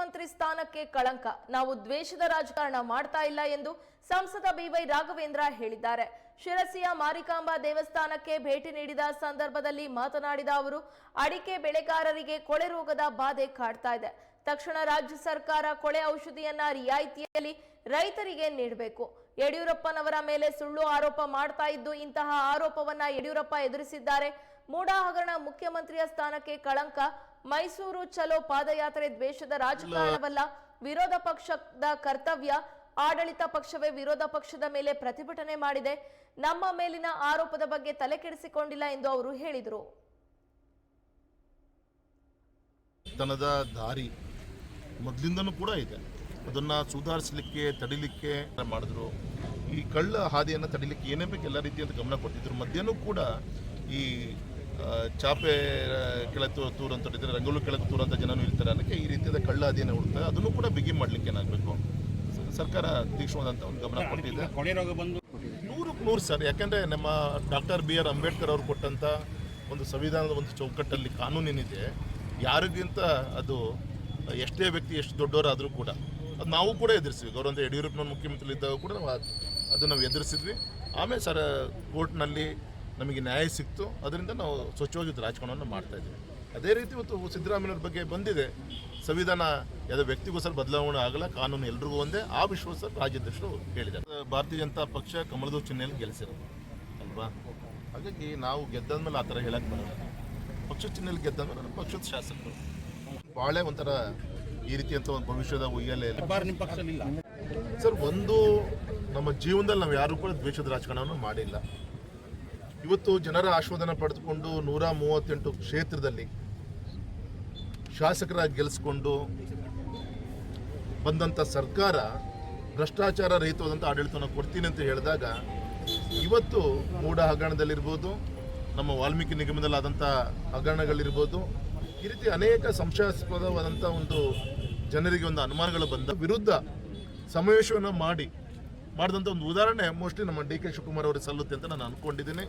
ಮುಖ್ಯಮಂತ್ರಿ ಸ್ಥಾನಕ್ಕೆ ಕಳಂಕ. ನಾವು ದ್ವೇಷದ ರಾಜಕಾರಣ ಮಾಡ್ತಾ ಇಲ್ಲ ಎಂದು ಸಂಸದ ಬಿವೈ ರಾಘವೇಂದ್ರ ಹೇಳಿದ್ದಾರೆ. ಶಿರಸಿಯ ಮಾರಿಕಾಂಬಾ ದೇವಸ್ಥಾನಕ್ಕೆ ಭೇಟಿ ನೀಡಿದ ಸಂದರ್ಭದಲ್ಲಿ ಮಾತನಾಡಿದ ಅವರು, ಅಡಿಕೆ ಬೆಳೆಗಾರರಿಗೆ ಕೊಳೆ ರೋಗದ ಬಾಧೆ ಕಾಡ್ತಾ ಇದೆ. ತಕ್ಷಣ ರಾಜ್ಯ ಸರ್ಕಾರ ಕೊಳೆ ಔಷಧಿಯನ್ನ ರಿಯಾಯಿತಿಯಲ್ಲಿ ರೈತರಿಗೆ ನೀಡಬೇಕು. ಯಡಿಯೂರಪ್ಪನವರ ಮೇಲೆ ಸುಳ್ಳು ಆರೋಪ ಮಾಡ್ತಾ ಇದ್ದು ಇಂತಹ ಆರೋಪವನ್ನ ಯಡಿಯೂರಪ್ಪ ಎದುರಿಸಿದ್ದಾರೆ. ಮೂಡ ಹಗರಣ ಮುಖ್ಯಮಂತ್ರಿಯ ಸ್ಥಾನಕ್ಕೆ ಕಳಂಕ. ಮೈಸೂರು ಚಲೋ ಪಾದಯಾತ್ರೆ ದ್ವೇಷದ ರಾಜಕಾರಣವಲ್ಲ, ವಿರೋಧ ಪಕ್ಷದ ಕರ್ತವ್ಯ, ಆಡಳಿತ ಪಕ್ಷವೇ ವಿರೋಧ ಪಕ್ಷದ ಮೇಲೆ ಪ್ರತಿಭಟನೆ ಮಾಡಿದೆ. ನಮ್ಮ ಮೇಲಿನ ಆರೋಪದ ಬಗ್ಗೆ ತಲೆ ಕೆಡಿಸಿಕೊಂಡಿಲ್ಲ ಎಂದು ಅವರು ಹೇಳಿದರು. ದಾರಿ ಮೊದಲಿಂದನೂ ಕೂಡ ಇದೆ. ಅದನ್ನು ಸುಧಾರಿಸಲಿಕ್ಕೆ, ತಡಿಲಿಕ್ಕೆ ಮಾಡಿದ್ರು. ಈ ಕಳ್ಳ ಹಾದಿಯನ್ನು ತಡಿಲಿಕ್ಕೆ ಏನೇ ಬೇಕು ಎಲ್ಲ ರೀತಿಯಂತ ಗಮನ ಕೊಡ್ತಿದ್ರು ಮಧ್ಯನೂ ಕೂಡ ಈ ಚಾಪೆ ಕೆಳತು ತೂರು ಅಂತ ಹೇಳಿದ್ರೆ ರಂಗೋಲಿ ಕೆಳಗೆ ತೂರು ಅಂತ ಜನನೂ ಇರ್ತಾರೆ ಅದಕ್ಕೆ ಈ ರೀತಿಯಾದ ಕಳ್ಳ ಅದೇನೇ ಹುಡುಕ್ತಾರೆ. ಅದನ್ನು ಕೂಡ ಬಿಗಿ ಮಾಡಲಿಕ್ಕೆ ಏನಾಗಬೇಕು? ಸರ್ಕಾರ ತೀಕ್ಷ್ಣವಾದಂಥ ಒಂದು ಗಮನ ಕೊಟ್ಟಿದೆ. ನೂರಕ್ಕೆ ನೂರು ಸರ್ ಯಾಕೆಂದರೆ ನಮ್ಮ ಡಾಕ್ಟರ್ ಬಿ ಆರ್ ಅಂಬೇಡ್ಕರ್ ಅವರು ಕೊಟ್ಟಂಥ ಒಂದು ಸಂವಿಧಾನದ ಒಂದು ಚೌಕಟ್ಟಲ್ಲಿ ಕಾನೂನೇನಿದೆ. ಯಾರಿಗಿಂತ ಅದು ಎಷ್ಟೇ ವ್ಯಕ್ತಿ ಎಷ್ಟು ದೊಡ್ಡವರಾದರೂ ಕೂಡ ಅದು ನಾವು ಕೂಡ ಎದುರಿಸಿದ್ವಿ. ಗೌರವಂತ ಯಡಿಯೂರಪ್ಪನ ಮುಖ್ಯಮಂತ್ರಿ ಇದ್ದಾಗ ಕೂಡ ನಾವು ಅದ್- ಅದನ್ನು ನಾವು ಎದುರಿಸಿದ್ವಿ. ಆಮೇಲೆ ಸರ್ ಕೋರ್ಟ್ನಲ್ಲಿ ನಮಗೆ ನ್ಯಾಯ ಸಿಕ್ತು ಅದರಿಂದ ನಾವು ಸ್ವಚ್ಛವಾಗಿ ರಾಜಕಾರಣವನ್ನು ಮಾಡ್ತಾ ಇದ್ದೀವಿ. ಅದೇ ರೀತಿ ಇವತ್ತು ಸಿದ್ದರಾಮಯ್ಯವ್ರ ಬಗ್ಗೆ ಬಂದಿದೆ. ಸಂವಿಧಾನ ಯಾವುದೇ ವ್ಯಕ್ತಿಗೋಸ್ಕರ ಬದಲಾವಣೆ ಆಗಲ್ಲ ಕಾನೂನು ಎಲ್ರಿಗೂ ಒಂದೇ ಆ ವಿಶ್ವಾಸ ರಾಜ್ಯಾಧ್ಯಕ್ಷರು ಹೇಳಿದ್ದಾರೆ ಭಾರತೀಯ ಜನತಾ ಪಕ್ಷ ಕಮಲದ ಚಿಹ್ನೆಯಲ್ಲಿ ಗೆಲ್ಲಿಸಿರೋದು ಅಲ್ವಾ? ಹಾಗಾಗಿ ನಾವು ಗೆದ್ದಾದ್ಮೇಲೆ ಆ ಥರ ಹೇಳಕ್ಕೆ ಬರೋಲ್ಲ. ಪಕ್ಷ ಚಿಹ್ನೆಯಲ್ಲಿ ಗೆದ್ದಾದ್ಮೇಲೆ ನಮ್ಮ ಪಕ್ಷದ ಶಾಸಕರು. ಭಾಳ ಒಂಥರ ಈ ರೀತಿಯಂಥ ಒಂದು ಭವಿಷ್ಯದ ಉಯ್ಯಲೆ ಸರ್ ಒಂದು ನಮ್ಮ ಜೀವನದಲ್ಲಿ ನಾವು ಯಾರು ಕೂಡ ದ್ವೇಷದ ರಾಜಕಾರಣವನ್ನು ಮಾಡಿಲ್ಲ. ಇವತ್ತು ಜನರ ಆಶ್ವಾದನ ಪಡೆದುಕೊಂಡು ನೂರ ಮೂವತ್ತೆಂಟು ಕ್ಷೇತ್ರದಲ್ಲಿ ಶಾಸಕರಾಗಿ ಗೆಲ್ಲಿಸ್ಕೊಂಡು ಬಂದಂಥ ಸರ್ಕಾರ ಭ್ರಷ್ಟಾಚಾರ ರಹಿತವಾದಂಥ ಆಡಳಿತವನ್ನು ಕೊಡ್ತೀನಿ ಅಂತ ಹೇಳಿದಾಗ ಇವತ್ತು ಮೂಡ ಹಗರಣದಲ್ಲಿರ್ಬೋದು, ನಮ್ಮ ವಾಲ್ಮೀಕಿ ನಿಗಮದಲ್ಲಾದಂಥ ಹಗರಣಗಳಿರ್ಬೋದು, ಈ ರೀತಿ ಅನೇಕ ಸಂಶಯಾಸ್ಪದವಾದಂಥ ಒಂದು ಜನರಿಗೆ ಒಂದು ಅನುಮಾನಗಳು ಬಂದ ವಿರುದ್ಧ ಸಮಾವೇಶವನ್ನು ಮಾಡಿ ಮಾಡಿದಂಥ ಒಂದು ಉದಾಹರಣೆ ಮೋಸ್ಟ್ಲಿ ನಮ್ಮ ಡಿ ಕೆ ಶಿವಕುಮಾರ್ ಅವರಿಗೆ ಸಲ್ಲುತ್ತೆ ಅಂತ ನಾನು ಅಂದ್ಕೊಂಡಿದ್ದೀನಿ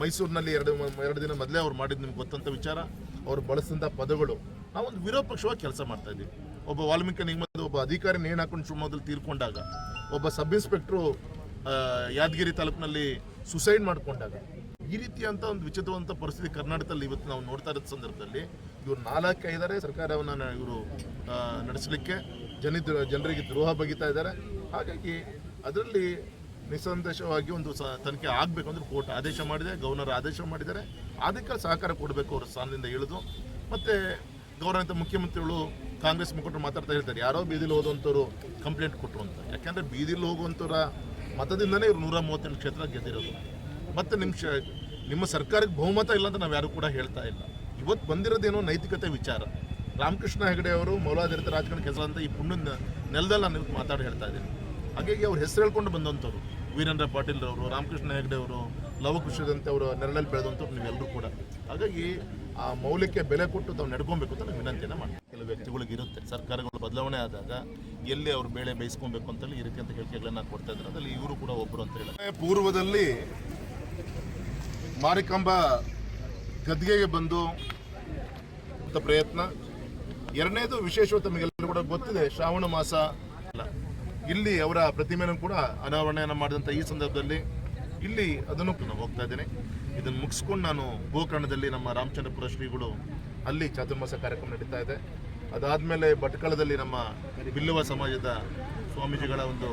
ಮೈಸೂರಿನಲ್ಲಿ ಎರಡು ಎರಡು ದಿನ ಮೊದಲೇ ಅವ್ರು ಮಾಡಿದ್ದು ನಿಮ್ಗೆ ಗೊತ್ತಂಥ ವಿಚಾರ. ಅವ್ರು ಬಳಸಿದಂಥ ಪದಗಳು. ನಾವೊಂದು ವಿರೋಧ ಪಕ್ಷವಾಗಿ ಕೆಲಸ ಮಾಡ್ತಾ ಇದ್ದೀವಿ. ಒಬ್ಬ ವಾಲ್ಮೀಕಿ ನಿಗಮದ ಒಬ್ಬ ಅಧಿಕಾರಿ ನೇಣು ಹಾಕೊಂಡು ಶಿವಮೊಗ್ಗದಲ್ಲಿ ತೀರ್ಕೊಂಡಾಗ, ಒಬ್ಬ ಸಬ್ ಇನ್ಸ್ಪೆಕ್ಟ್ರು ಯಾದಗಿರಿ ತಾಲೂಕಿನಲ್ಲಿ ಸುಸೈಡ್ ಮಾಡಿಕೊಂಡಾಗ, ಈ ರೀತಿಯಂತ ಒಂದು ವಿಚಿತ್ರವಂತ ಪರಿಸ್ಥಿತಿ ಕರ್ನಾಟಕದಲ್ಲಿ ಇವತ್ತು ನಾವು ನೋಡ್ತಾ ಇರೋ ಸಂದರ್ಭದಲ್ಲಿ, ಇವರು ನಾಲ್ಕು ಇದ್ದಾರೆ ಸರ್ಕಾರವನ್ನು ಇವರು ನಡೆಸಲಿಕ್ಕೆ ಜನ ಜನರಿಗೆ ದ್ರೋಹ ಬಗಿತಾ ಇದ್ದಾರೆ ಹಾಗಾಗಿ ಅದರಲ್ಲಿ ನಿಸ್ಸಂದೇಶವಾಗಿ ಒಂದು ಸ ತನಿಖೆ ಆಗಬೇಕು ಅಂದರೆ ಕೋರ್ಟ್ ಆದೇಶ ಮಾಡಿದೆ, ಗವರ್ನರ್ ಆದೇಶ ಮಾಡಿದ್ದಾರೆ. ಅದಕ್ಕೆ ಸಹಕಾರ ಕೊಡಬೇಕು ಅವರ ಸ್ಥಾನದಿಂದ ಇಳಿದು. ಮತ್ತೆ ಗೌರವಿತ ಮುಖ್ಯಮಂತ್ರಿಗಳು ಕಾಂಗ್ರೆಸ್ ಮುಖಂಡರು ಮಾತಾಡ್ತಾ ಹೇಳ್ತಾರೆ, ಯಾರೋ ಬೀದಿಲಿ ಹೋದಂಥವ್ರು ಕಂಪ್ಲೇಂಟ್ ಕೊಟ್ಟರು ಅಂತ. ಯಾಕೆಂದರೆ ಬೀದಿಲಿ ಹೋಗುವಂಥವ್ರ ಮತದಿಂದನೇ ಇವರು ನೂರ ಮೂವತ್ತೆಂಟು ಕ್ಷೇತ್ರ ಗೆದ್ದಿರೋದು. ಮತ್ತು ನಿಮ್ಮ ಶ, ನಿಮ್ಮ ಸರ್ಕಾರಕ್ಕೆ ಬಹುಮತ ಇಲ್ಲ ಅಂತ ನಾವು ಯಾರು ಕೂಡ ಹೇಳ್ತಾ ಇಲ್ಲ. ಇವತ್ತು ಬಂದಿರೋದೇನೋ ನೈತಿಕತೆ ವಿಚಾರ. ರಾಮಕೃಷ್ಣ ಹೆಗಡೆ ಅವರು ಮೌಲಾಧಾರಿತ ರಾಜಕಾರಣ ಕೆಲಸ ಅಂತ ಈ ಪುಣ್ಯದ ನೆಲದಲ್ಲಿ ನಾನು ಮಾತಾಡಿ ಹೇಳ್ತಾ ಇದ್ದೀನಿ. ಹಾಗಾಗಿ ಅವ್ರ ಹೆಸರು ಹೇಳ್ಕೊಂಡು ಬಂದಂಥವ್ರು. ವೀರೇಂದ್ರ ಪಾಟೀಲ್ ಅವರು, ರಾಮಕೃಷ್ಣ ಹೆಗ್ಡೆ ಅವರು ಲವಕುಶದಂತೆ ಅವರು ನೆರಳಲ್ಲಿ ಬೆಳೆದಂಥವ್ರು ನೀವೆಲ್ಲರೂ ಕೂಡ. ಹಾಗಾಗಿ ಆ ಮೌಲ್ಯಕ್ಕೆ ಬೆಲೆ ಕೊಟ್ಟು ತಾವು ನಡ್ಕೊಬೇಕು ಅಂತ ನಾನು ವಿನಂತಿಯನ್ನು ಮಾಡ್ತೀನಿ ಕೆಲವು ವ್ಯಕ್ತಿಗಳಿಗೆ ಇರುತ್ತೆ. ಸರ್ಕಾರಗಳು ಬದಲಾವಣೆ ಆದಾಗ ಎಲ್ಲಿ ಅವ್ರು ಬೆಳೆ ಬೇಯಿಸ್ಕೊಬೇಕು ಅಂತೇಳಿ ಇರುತ್ತೆ ಅಂತ ಹೇಳಿಕೆಗಳನ್ನ ಕೊಡ್ತಾ ಇದ್ದಾರೆ. ಅದರಲ್ಲಿ ಇವರು ಕೂಡ ಒಬ್ಬರು ಅಂತ ಹೇಳಿ ಪೂರ್ವದಲ್ಲಿ ಮಾರಿಕಂಬ ಗದ್ಗೆಗೆ ಬಂದು ಅಂತ ಪ್ರಯತ್ನ. ಎರಡನೇದು ವಿಶೇಷವಾಗಿ ತಮಗೆಲ್ಲರೂ ಕೂಡ ಗೊತ್ತಿದೆ, ಶ್ರಾವಣ ಮಾಸ. ಇಲ್ಲಿ ಅವರ ಪ್ರತಿಮೆಯನ್ನು ಕೂಡ ಅನಾವರಣೆಯನ್ನು ಮಾಡಿದಂಥ ಈ ಸಂದರ್ಭದಲ್ಲಿ ಇಲ್ಲಿ ಅದನ್ನು ನಾನು ಹೋಗ್ತಾ ಇದ್ದೇನೆ. ಇದನ್ನು ಮುಗಿಸ್ಕೊಂಡು ನಾನು ಗೋಕರ್ಣದಲ್ಲಿ ನಮ್ಮ ರಾಮಚಂದ್ರಪುರ ಶ್ರೀಗಳು ಅಲ್ಲಿ ಚಾತುರ್ಮಾಸ ಕಾರ್ಯಕ್ರಮ ನಡೀತಾ ಇದೆ. ಅದಾದಮೇಲೆ ಭಟ್ಕಳದಲ್ಲಿ ನಮ್ಮ ಬಿಲ್ಲುವ ಸಮಾಜದ ಸ್ವಾಮೀಜಿಗಳ ಒಂದು